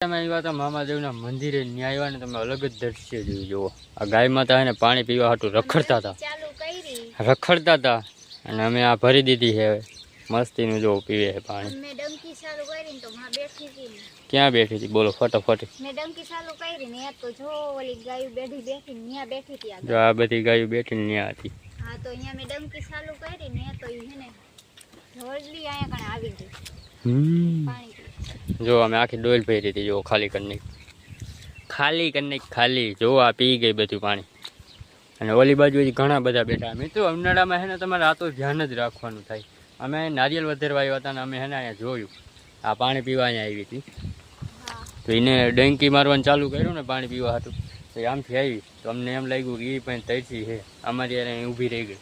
તમે આવ્યા હતા મામાદેવના મંદિરે ત્યાં આવ્યા ને તમે અલગ જ દ્રશ્ય જોયું જુઓ. આ ગાય માતા એને પાણી પીવા હાટું રખડતા હતા. રખડતા હતા અને અમે આ ભરી દીધી છે મસ્તીનું જો પીવે છે પાણી. ને ને. ક્યાં બેઠી હતી? બોલો ફટાફટ. મેં ડંકી ચાલુ કરી ને તો જો ને ત્યાં આ બધી ગાયો બેઠી ન્યા હતી. હા જો અમે આખી ડોલ ભરી હતી જો ખાલી કરી ખાલી કરી ખાલી. જો આ પી ગઈ બધું પાણી. અને ઓલી બાજુ ઘણા બધા બેઠા. મિત્રો ઉનાળામાં હેને ને તમારે આ તો ધ્યાન જ રાખવાનું થાય. અમે નારિયેલ વધેરવા આવ્યા હતા અમે હેને ને અહીંયા જોયું. આ પાણી પીવા અહીંયા આવી હતી. તો એને ડંકી મારવાનું ચાલુ કર્યું ને પાણી પીવા હતું. તો આમથી આવી. તો અમને એમ લાગ્યું કે એ પણ તરસી છે. અમારી યારે અહીં ઊભી રહી ગઈ.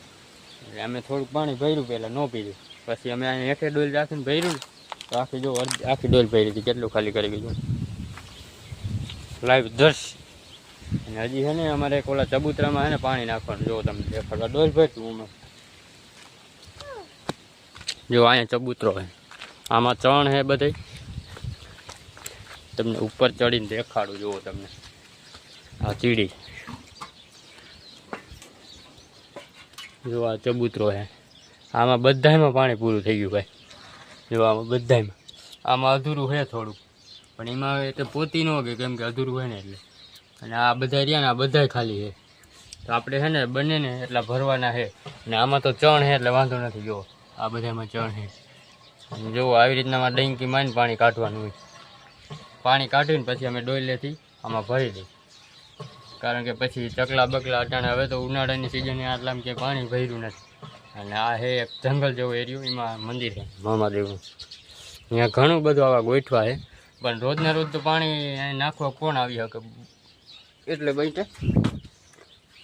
એટલે અમે થોડુંક પાણી ભર્યું પહેલાં ન પીધું. પછી અમે અહીંયા એકે ડોલ રાખીને ભર્યું. ને આખી જો આખી ડોલ ભરી હતી, કેટલું ખાલી કરી ગયું લાઈવ દસ અને હજી છે ને અમારે એક ઓલા ચબૂતરામાં છે ને પાણી નાખવાનું. જો તમે દેખાડવા ડોલ ભરતું અમે જો અહીંયા ચબૂતરો છે. આમાં ચણ છે બધે. તમને ઉપર ચડીને દેખાડું, જુઓ તમને. આ ચીડી. જો આ ચબૂતરો છે. આમાં બધાયમાં પાણી પૂરું થઈ ગયું ભાઈ. જો બધામાં આમાં અધૂરું છે થોડુંક. પણ એમાં એટલે પોતી ન કે કેમ કે અધૂરું હોય ને એટલે. અને આ બધા રહ્યા આ બધાય ખાલી છે. તો આપણે છે ને બંને ને એટલા ભરવાના છે. અને આમાં તો ચણ છે એટલે વાંધો નથી, જુઓ. આ બધામાં ચણ છે. જુઓ, આવી રીતના આમાં ડંકી માંડ પાણી કાઢવાનું હોય. પાણી કાઢીને પછી અમે ડોયલેથી આમાં ભરી દઈએ. કારણ કે પછી ચકલા બકલા અટાણે, હવે તો ઉનાળાની સિઝને આટલામાં કે પાણી ભર્યું નથી. અને આ હે એક જંગલ જેવો એરિયું એમાં મંદિર છે. મામાદેવનું અહીંયા ઘણું બધું આવા ગોઠવા છે પણ રોજને રોજ તો પાણી નાખવા કોણ આવી શકે? એટલે બેઠે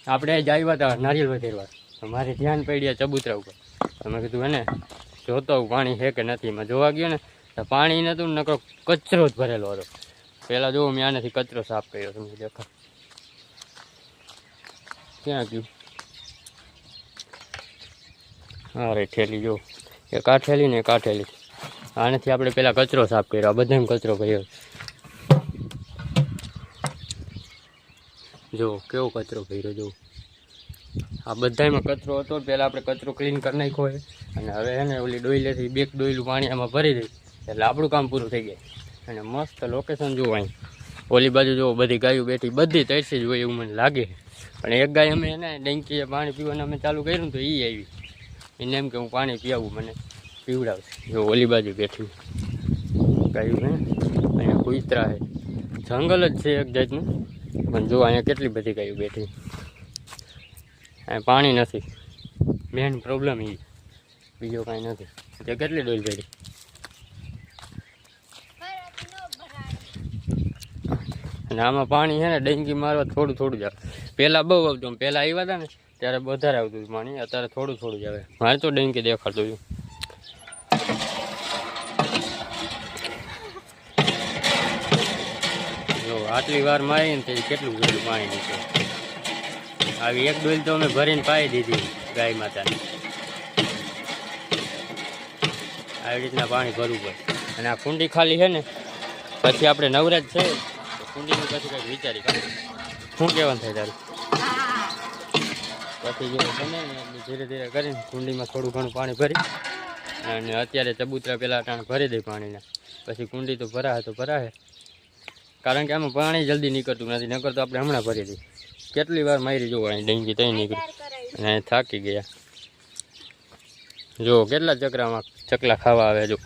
આપણે જ આવ્યા હતા નારિયેલ વધેરવા મારે ધ્યાન પડ્યા ચબૂતરા ઉપર. તમે કીધું એને જોતો પાણી છે કે નથી? એમાં જોવા ગયો ને તો પાણી નહોતું નકરો કચરો જ ભરેલો હતો. પહેલાં જોવો મેં આનાથી કચરો સાફ કર્યો તમે દેખા ક્યાં ગયું? અરે, ઠેલી જો. એ કાઠેલી ઠેલી ને કાઠેલી. આનાથી આપણે પહેલાં કચરો સાફ કર્યો. આ બધામાં કચરો કર્યો જો, કેવો કચરો કર્યો જો. આ બધામાં કચરો હતો. પહેલાં આપણે કચરો ક્લીન કરી નાખ્યો હોય અને હવે છે ને ઓલી ડોઈલેથી બેક ડોયલું પાણી આમાં ભરી દઈ એટલે આપણું કામ પૂરું થઈ જાય. અને મસ્ત લોકેશન જુઓ અહીં. ઓલી બાજુ જો બધી ગાયો બેઠી. બધી તરસી જ હોય એવું મને લાગે પણ એક ગાય અમે એને ડંકીએ પાણી પીવાનું અમે ચાલુ કર્યું તો એ આવી. એને એમ કે હું પાણી પીવું, મને પીવડાવશે. જો ઓલી બાજુ બેઠી. ગાયું હે અહીંયા કુતરા છે. જંગલ જ છે એક જાતનું. પણ જો અહીંયા કેટલી બધી ગાયું બેઠી. અહીંયા પાણી નથી. મેન પ્રોબ્લેમ એ બીજો કાંઈ નથી. તે કેટલી ડોલ ભરી ન અને આમાં પાણી છે ને, ડેન્ગી મારવા થોડું થોડું જ પહેલાં બહુ આવતું પહેલાં આવ્યા હતા ને. ત્યારે વધારે આવતું હતું પાણી, અત્યારે થોડું થોડું જ આવે. મારે તો ડેન્કી દેખાડતું હતું. જો, આટલી વાર મારી ને કેટલું બધું પાણી નીકળ્યું આવી એક ડોલ તો અમે ભરીને પાઈ દીધી ગાય માતાને. આવી રીતના પાણી ભરવું પડે. અને આ કુંડી ખાલી છે ને, પછી આપણે નવરાત છે કુંડીનું પછી કંઈક વિચારી કાઢીએ. શું કહેવાનું થાય તારું? પછી જે બને ને ધીરે ધીરે કરીને કુંડીમાં થોડું ઘણું પાણી ભરી અને અત્યારે ચબૂતરા પહેલાં અટાણે ભરી દઈ પાણીના. પછી કુંડી તો ભરાય તો ભરાય. કારણ કે આમાં પાણી જલ્દી નીકળતું નથી, નકર તો આપણે હમણાં ભરી દઈએ. કેટલી વાર મારી જોવો અહીં ડેંગી તઈ નીકળી. અને થાકી ગયા. જો કેટલા ચકરામાં ચકલા ખાવા આવે જો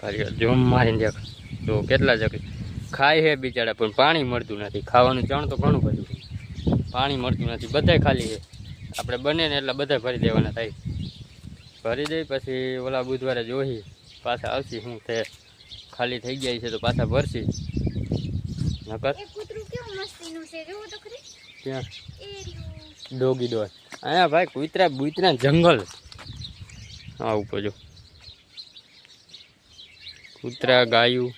ખાલી જોમ મારીને દેખ. જો કેટલા ચકલા. ખાય છે બિચારા, પણ પાણી મળતું નથી. ખાવાનું ચણ તો ઘણું બધું. પાણી મળતું નથી. બધાય ખાલી છે આપણે બને ને એટલે બધા ભરી દેવાના થાય. ભરી દઈ પછી ઓલા બુધવારે જોઈ પાછા આવશી શું છે. ખાલી થઈ ગયા છે તો પાછા ભરશી. નકર ત્યાં ડોગી ડોર અહીંયા ભાઈ કુતરા બુતરા જંગલ. હા ઉપર જો. કૂતરા ગાયું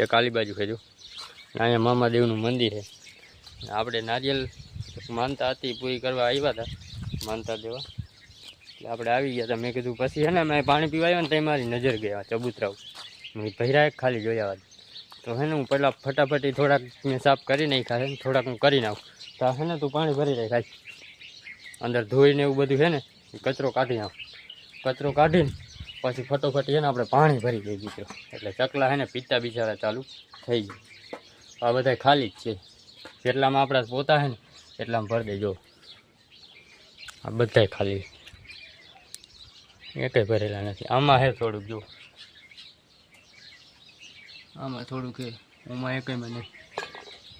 એ કાલી બાજુ ખેજો અહીંયા મામાદેવનું મંદિર છે. આપણે નારિયેલ માનતા હતી, પૂરી કરવા આવ્યા હતા. માનતા દેવા. એટલે આપણે આવી ગયા હતા. મેં કીધું, પછી છે ને મેં પાણી પીવા આવ્યા ને ત્યાં મારી નજર ગયા ચબૂતરા મેં ભૈરા ખાલી જોયા હતા તો હે ને, હું પહેલાં ફટાફટી થોડાક મેં સાફ કરી નાખ્યા છે થોડાક હું કરી નાખું. તો હે ને, તું પાણી ભરી રાખ ખાલી અંદર ધોઈને એવું બધું છે ને, કચરો કાઢી નાખ. કચરો કાઢીને પછી ફટોફટ છે ને, આપણે પાણી ભરી દઈ દીધું એટલે ચકલા છે ને, પીતા બિચારા ચાલુ થઈ ગયું. આ બધા ખાલી જ છે. જેટલામાં આપણા પોતા છે ને એટલામાં ભરી દેજો. આ બધાય ખાલી એકેય ભરેલા નથી. આમાં હે થોડુંક જો આમાં થોડુંક હે આમાં એકેયમાં નહીં.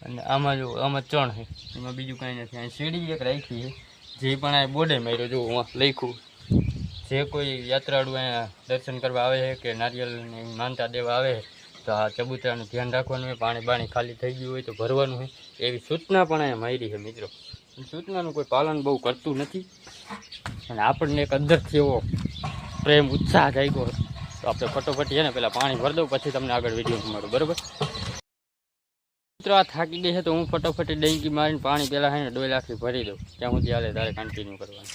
અને આમાં જો આમાં ચણ છે એમાં બીજું કાંઈ નથી. અહીં સીડી એક રાખી છે જે પણ આ બોર્ડે માર્યો જો હું લખ્યું. જે કોઈ યાત્રાળુ અહીંયા દર્શન કરવા આવે છે કે નારિયેળની માનતા દેવા આવે છે તો આ ચબૂતરાનું ધ્યાન રાખવાનું હોય, પાણી બાણી ખાલી થઈ ગયું હોય તો ભરવાનું હોય, એવી સૂચના પણ અહીંયા મારી છે મિત્રો. સૂચનાનું કોઈ પાલન બહુ કરતું નથી. અને આપણને એક અંદરથી એવો પ્રેમ, ઉત્સાહ જાગ્યો તો આપણે ફટોફટ છે ને પેલા પાણી ભરી દઉં, પછી તમને આગળ વીડિયો મળું, બરાબર? મિત્રો, આ થાકી ગઈ છે તો હું ફટોફટ ડેંકી મારીને પાણી પહેલાં છે ને ડોલ આખી ભરી દઉં. ત્યાં સુધી હાલે, તારે કન્ટિન્યુ કરવાનું.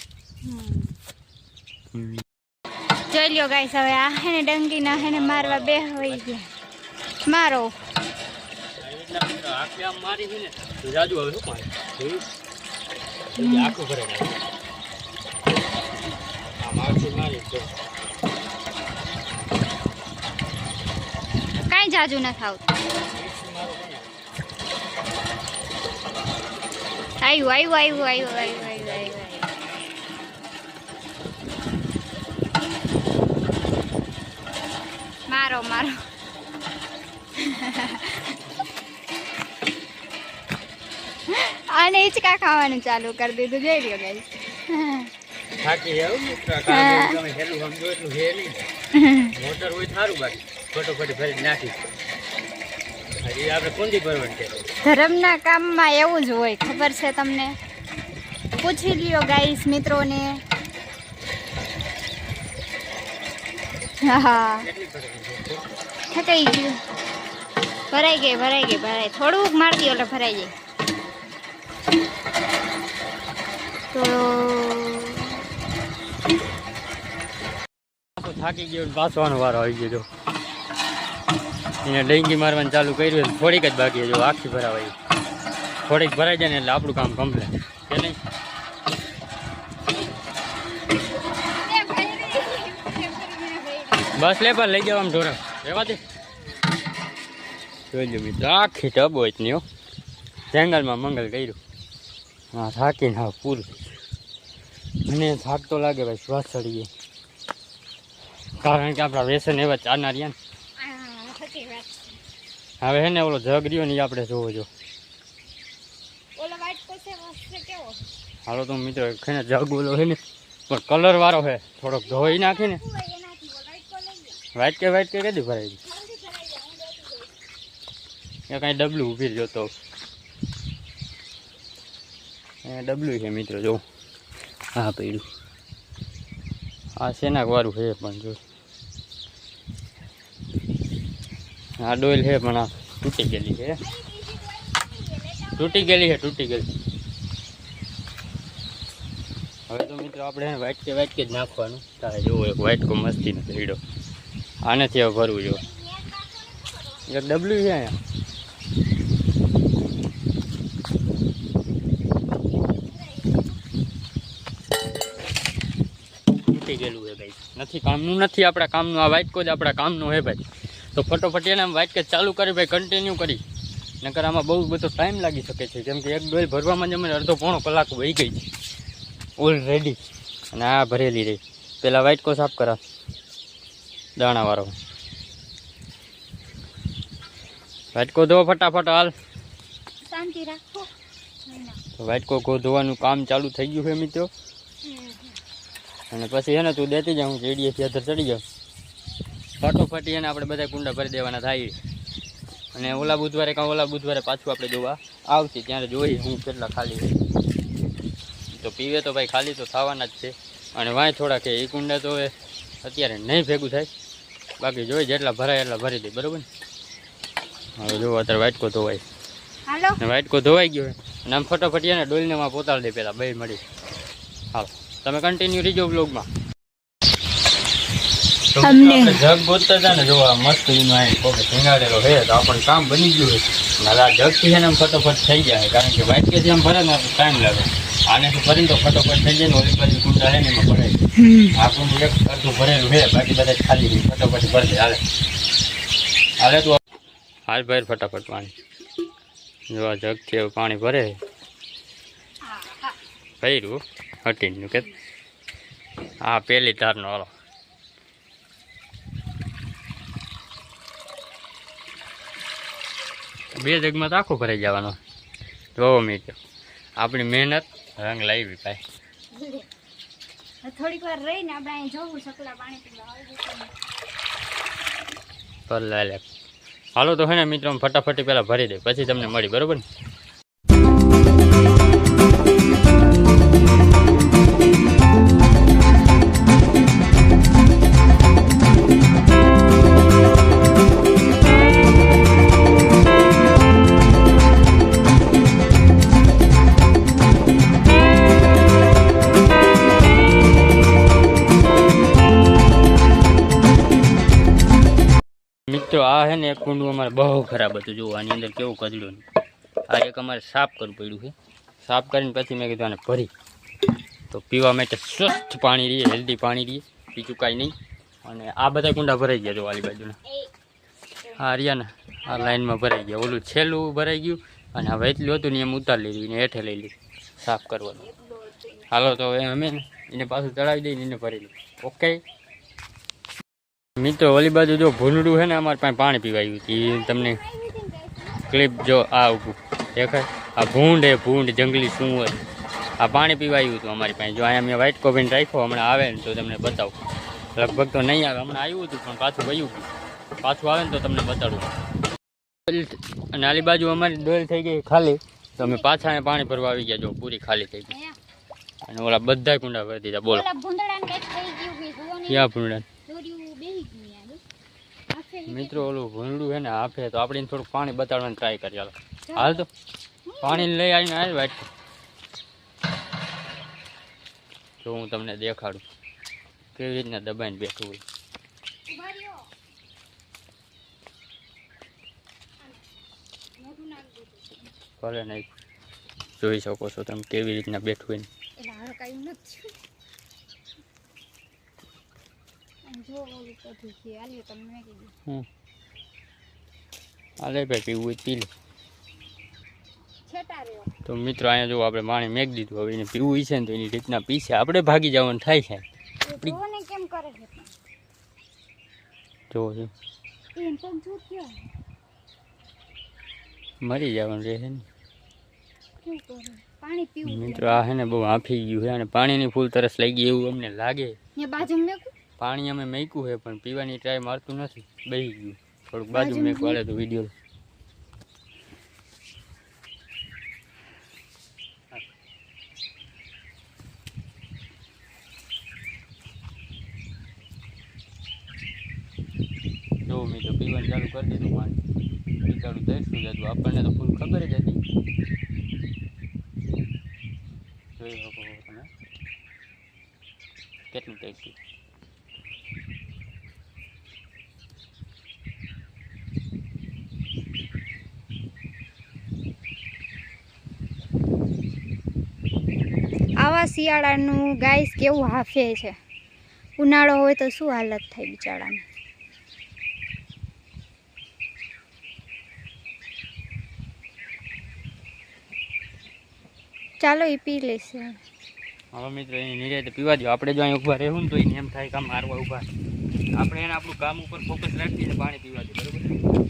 જોઈ લો ગાઈસ હવે આ હે ને ડંગી ના હે ને મારવા બે હોય ગયા. મારો. કાંઈ જાજુ ન આવતું આવ્યું આવ્યું આવ્યું આવ્યું આવ્યું આવ્યું આવ્યું મારો મારો. અને હિચકા ખાવાનું ચાલુ કરી દીધું. જોઈ લ્યો ગાઈસ. થાકી જાવ મિત્રો આ કામ તમે હેલું સમજો એટલું હે નહીં. મોટર હોય સારું બાકી. ફટોફટ ભરી નાખી. આપણે કુંડી ભરવાની છે. ધર્મના કામમાં એવું જ હોય ખબર છે તમને? પૂછી લ્યો ગાઈસ મિત્રોને. હા. હા થકાઈ ગયું. ભરાઈ ગઈ ભરાઈ ગઈ, ભરાઈ. થોડુંક મારતી એટલે ભરાઈ જાય. તો પાછો થાકી ગયો ને પાછો આનો વારો આવી ગયો જો. એને ડેંગી મારવાનું ચાલુ કર્યું છે. થોડીક જ બાકી છે જો, આખી ભરાવાય. થોડીક ભરાઈ જાય ને એટલે આપણું કામ કમ્પ્લીટ. કે નહીં? બસ લે પણ લઈ જવા ઢોરા રેવા દે. જોઈ લો મિત્રો આખી ટબો જ નહીં જંગલમાં મંગલ કર્યું. હા થાકીને હા પૂરું મને થાક તો લાગે ભાઈ શ્વાસ ચડી કારણ કે આપણા વ્યસન એવા ચારના રહ્યા ને. હવે હે ને ઓલો જગ રહ્યો ને એ આપણે જોવો જો. હાલો તો મિત્રો છે ને જગ ઓલો છે ને પણ કલર વાળો છે. થોડોક ધોઈ નાખીને. વ્હાઈટ કે વ્હાઈટ કે કદી ભરાઈ એ કાંઈ ડબલું ઊભી જોતો ડબલું છે મિત્રો, જો. હા પડ્યું. આ વાળું છે પણ, જો. આ ડોલ છે પણ આ તૂટી ગયેલી છે. તૂટી ગયેલી છે, તૂટી ગયેલી. હવે તો મિત્રો આપણે એને વાઇટ કે વાઇટ કે જ નાખવાનું. તારે જોવો એક વાઇટ કો મસ્તી નથી હીડો આનાથી હવે ભરવું જો. એક ડબલ્યુ છે અહીંયા તૂટી ગયેલું છે ભાઈ નથી કામનું નથી આપણા કામનું આ વાઇટકો જ આપણા કામનું છે ભાઈ. તો ફટોફટ એને આમ વાઇટ ચાલુ કરી ભાઈ કન્ટિન્યુ કરી. નકર આમાં બહુ બધો ટાઈમ લાગી શકે છે. કેમ કે એક ડોલ ભરવામાં જ અમે અડધો પોણો કલાક વહી ગઈ છે. ઓલરેડી અને આ ભરેલી રહી. પહેલાં વાઇટકો સાફ કરા. દાણાવાળો વાઇટકો ધો ફટાફટ હાલ. શાંતિ રાખો. તો વાઇટ કો કો ધોવાનું કામ ચાલુ થઈ ગયું છે મિત્રો. અને પછી એને તું દેતી જાઉં હું જેડીએથી અધર ચડી જાઉં. ફટોફટી એને આપણે બધા કુંડા ભરી દેવાના થાય. અને ઓલા બુધવારે કાં ઓલા બુધવારે પાછું આપણે જોવા આવશે ત્યારે જોઈએ હું કેટલા ખાલી તો પીવે તો ભાઈ ખાલી તો થવાના જ છે. અને વાંય થોડા કે એ કુંડા તો અત્યારે નહીં ભેગું થાય. બાકી જોઈએ જેટલા ભરાય એટલા ભરી દે બરાબર ને? હવે જો અત્યારે વાટકો ધોવાય. વાટકો ધોવાઈ ગયો અને આમ ફટોફટી એને ડોલને માં પોતાડી દે પહેલાં બે મળી. હાલો. તમે કન્ટિન્યુ રીજો બ્લોગમાં તો અમને- જગ ગોતતા હતા ને જોવા મસ્ત એનો અહીં કોકે ભીંગાડેલો છે તો આપણને કામ બની ગયું છે. મારા જગ જગથી છે ને ફટોફટ થઈ જાય કારણ કે વાઇટ કે આમ ભરે ને ટાઈમ લાગે. આને તો ભરીને તો ફટોફટ થઈ જાય ને ઓલી બાજુ કુંડા છે ને એમાં ભરાય આ કુંડું એક અડધું ભરેલું છે બાકી બધા ખાલી. ફટોફટ ભરી દે હાલે. હાલે તો. હાલ ભાઈ ફટાફટ પાણી. જોવા જગ જગથી પાણી ભરે ભર્યું? હટીનું કે આ પેલી તારનો હાલો. બે જગમાં તો આખું ભરાઈ જવાનો. જોવો મિત્રો આપણી મહેનત રંગ લાવી ભાઈ. થોડીક વાર રહીને આપણે અહીં જવું સકલા પાણી પીવા. પર લે લે હાલો. તો હે ને મિત્રો ફટાફટી પહેલાં ભરી દે પછી તમને મળી બરોબર ને? આ હે ને એક કુંડું અમારે બહુ ખરાબ હતું. જુઓ, આની અંદર કેવું કચડ્યું આ એક અમારે સાફ કરવું પડ્યું છે. સાફ કરીને પછી મેં કીધું આને ભરી. તો પીવા માટે સ્વચ્છ પાણી રહીએ હેલ્ધી પાણી રહીએ. બીજું કાંઈ નહીં. અને આ બધા કુંડા ભરાઈ ગયા જો વાલી બાજુના. આ રહ્યા ને. આ લાઈનમાં ભરાઈ ગયા. ઓલું છેલ્લું ભરાઈ ગયું અને આ એટલું હતું ને એમ ઉતારી લીધું, એને હેઠે લઈ લીધું, સાફ કરવાનું. હાલો, તો હવે અમે એને પાછું ચડાવી દઈને એને ભરી લઈએ. ઓકે મિત્રો ઓલી બાજુ જો ભૂંડું છે ને અમારે પાસે પાણી પીવાયું હતું ઈ તમને ક્લિપ જો આ ઊભું દેખાય. આ ભૂંડ હે ભૂંડ જંગલી શું હોય. આ પાણી પીવાયું હતું અમારી પાસે. જો અહીંયા મેં વ્હાઈટ કોપીને રાખ્યો હમણાં આવે ને તો તમને બતાવું. લગભગ તો નહીં આવે હમણાં આવ્યું હતું પણ પાછું ગયું. પાછું આવે ને તો તમને બતાડું. અને આલી બાજુ અમારી ડોલ થઈ ગઈ ખાલી. તો અમે પાછા પાણી ભરવા આવી ગયા જો પૂરી ખાલી થઈ ગઈ. અને ઓલા બધા કુંડા ભરી દીધા બોલો. ક્યાં ભૂંડા દોર્યું બેહી ગયું યાર. આખે લીધે મિત્રો, ઓલું ભૂંડું છે ને આપે તો આપણે થોડુંક પાણી બતાડવાની ટ્રાય કરી હાલો. હાલ તો. પાણી લઈ આવીને આવી વાટ જો હું તમને દેખાડું કેવી રીતના દબાઈને બેઠું હોય. ભલે નહીં. જોઈ શકો છો તમે કેવી રીતના બેઠું હોય ને. એટલે હાલ કાંઈ નથી થયું. આમ જો ઓલું બધું છે. આલ્યો તમને મેં કીધું. હમ હાલે ભાઈ પીવું પી લે. તો મિત્રો અહીંયા જો આપણે પાણી મેક દીધું હવે એને પીવું છે ને તો એની રીતના પીશે. આપણે ભાગી જવાનું થાય છે. જોવો જો. મરી જવાનું રહેશે ને. કેવું કરે? પાણી પીવું મિત્રો આ છે ને બહુ આફી ગયું છે અને પાણીની ફૂલ તરસ લઈ ગઈ એવું અમને લાગે. બાજુ બાજુમાં મેકું? પાણી અમે મેક્યું છે પણ પીવાની ટ્રાય મારતું નથી. બેહી ગયું. થોડુંક બાજુ બાજુમાં મેક. વાળે તો વીડિયો જો મેં તો પીવાનું ચાલુ કરી દીધું પાણી પીતાડું તરસું જતું આપણને તો ફૂલ ખબર જ હતી. જોઈ શકો છો તમે. કેટલું તરસ્યું આવા શિયાળાનું ગાઈસ કેવું હાફે છે? ઉનાળો હોય તો શું હાલત થાય બિચારાની? ચાલો એ પી લેશે હવે. મિત્રો એની નિરાતે પીવા દો. આપણે જો અહીં ઊભા રહેવું ને તો એને એમ થાય કામ મારવા ઊભા. આપણે એને આપણું કામ ઉપર ફોકસ રાખીને પાણી પીવા દે, બરાબર?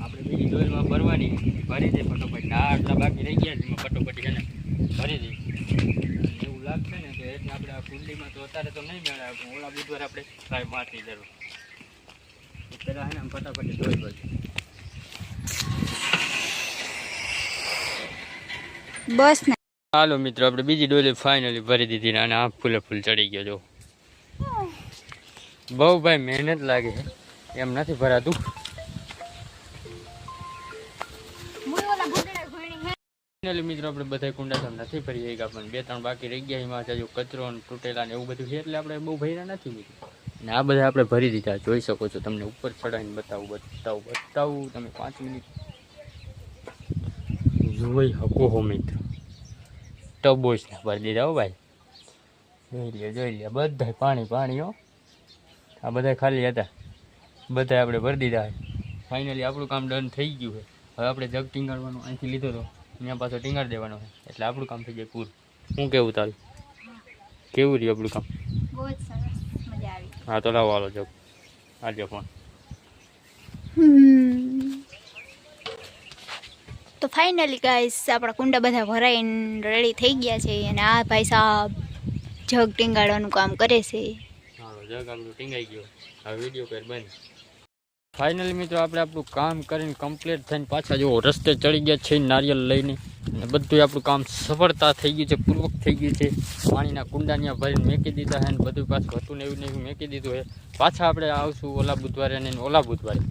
આપણે બીજી ડોલમાં ભરવાની, ભરી દે ફટોફટ. ના આટલા બાકી રહી ગયા છે ફટોફટી છે ને ભરી દઈ એવું લાગશે ને તો એટલે આપણે તો અત્યારે તો નહીં મેળવે પણ ઓલા બુધવારે આપણે ટ્રાય મારતી જરૂર. પેલા છે ને આમ ફટાફટી ધોઈ પડશે બસ ને. હાલો મિત્રો આપણે બીજી ડોલી ફાઇનલી ભરી દીધી ને અને આ ફૂલે ફૂલ ચડી ગયો જો. બહુ ભાઈ મહેનત લાગે એમ નથી ભરાતું. ફાઇનલી મિત્રો, આપણે બધા કુંડા તો નથી ભરી ગયા. પણ બે ત્રણ બાકી રહી ગયા. એમાં હજુ કચરો અને તૂટેલા ને એવું બધું છે એટલે આપણે બહુ ભર્યા નથી મિત્રો. અને આ બધા આપણે ભરી દીધા. જોઈ શકો છો તમને ઉપર ચડાવીને બતાવું બતાવું બતાવું. તમે પાંચ મિનિટ જોઈ શકો હો મિત્ર. ટબોસ ને ભરી દીધા હો ભાઈ. જોઈ લે જોઈ લે બધા પાણી પાણી હો. આ બધા ખાલી હતા. બધા આપણે ભરી દીધા. ફાઇનલી આપણું કામ ડન થઈ ગયું છે. હવે આપણે જગ ટીંગાડવાનું અહીંથી લીધો હતો અહીંયા પાછો ટીંગાડી દેવાનો છે. એટલે આપણું કામ થઈ જાય પૂરું. શું કેવું તારું? કેવું રહ્યું આપણું કામ? બહુ જ સરસ. મજા આવી. હા તો લાવો હાલો જો આજે ફોન તો ફાઇનલી ગાઈસ આપણા કુંડા બધા ભરાઈને રેડી થઈ ગયા છે અને આ ભાઈ સાહેબ જગ ટીંગાડવાનું કામ કરે છે. હાલો જગ આપણું ટીંગાઈ ગયો. આ વીડિયો કર બંધ ફાઇનલી મિત્રો આપણે આપણું કામ કરીને કમ્પ્લીટ થઈને પાછા જો રસ્તે ચડી ગયા છે નારિયેલ લઈને. અને બધું આપણું કામ સફળતા થઈ ગયું છે પૂર્વક થઈ ગયું છે. પાણીના કુંડા ત્યાં ભરીને મેકી દીધા છે ને બધું પાછું હતું ને એવું ને એવું મેકી દીધું છે. પાછા આપણે આવશું ઓલા બુધવારે અને ઓલા બુધવારે.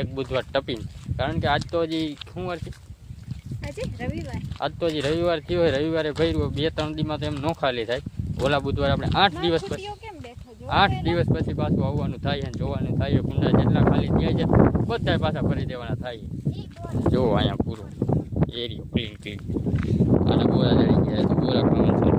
એક બુધવાર ટપીને. કારણ કે આજ તો હજી શું વાર છે? આજ તો હજી રવિવાર થયો હોય રવિવારે ભર્યું બે ત્રણ દીમાં તો એમ નો ખાલી થાય. ઓલા બુધવારે આપણે આઠ દિવસ પછી આઠ દિવસ પછી પાછું આવવાનું થાય અને જોવાનું થાય. કુંડા જેટલા ખાલી થાય છે બધા પાછા ભરી દેવાના થાય. જો અહીંયા પૂરું. એરિયો ક્લીન ક્લીન અને બોરા જડી ગયા, તો બોરા ખાવાનું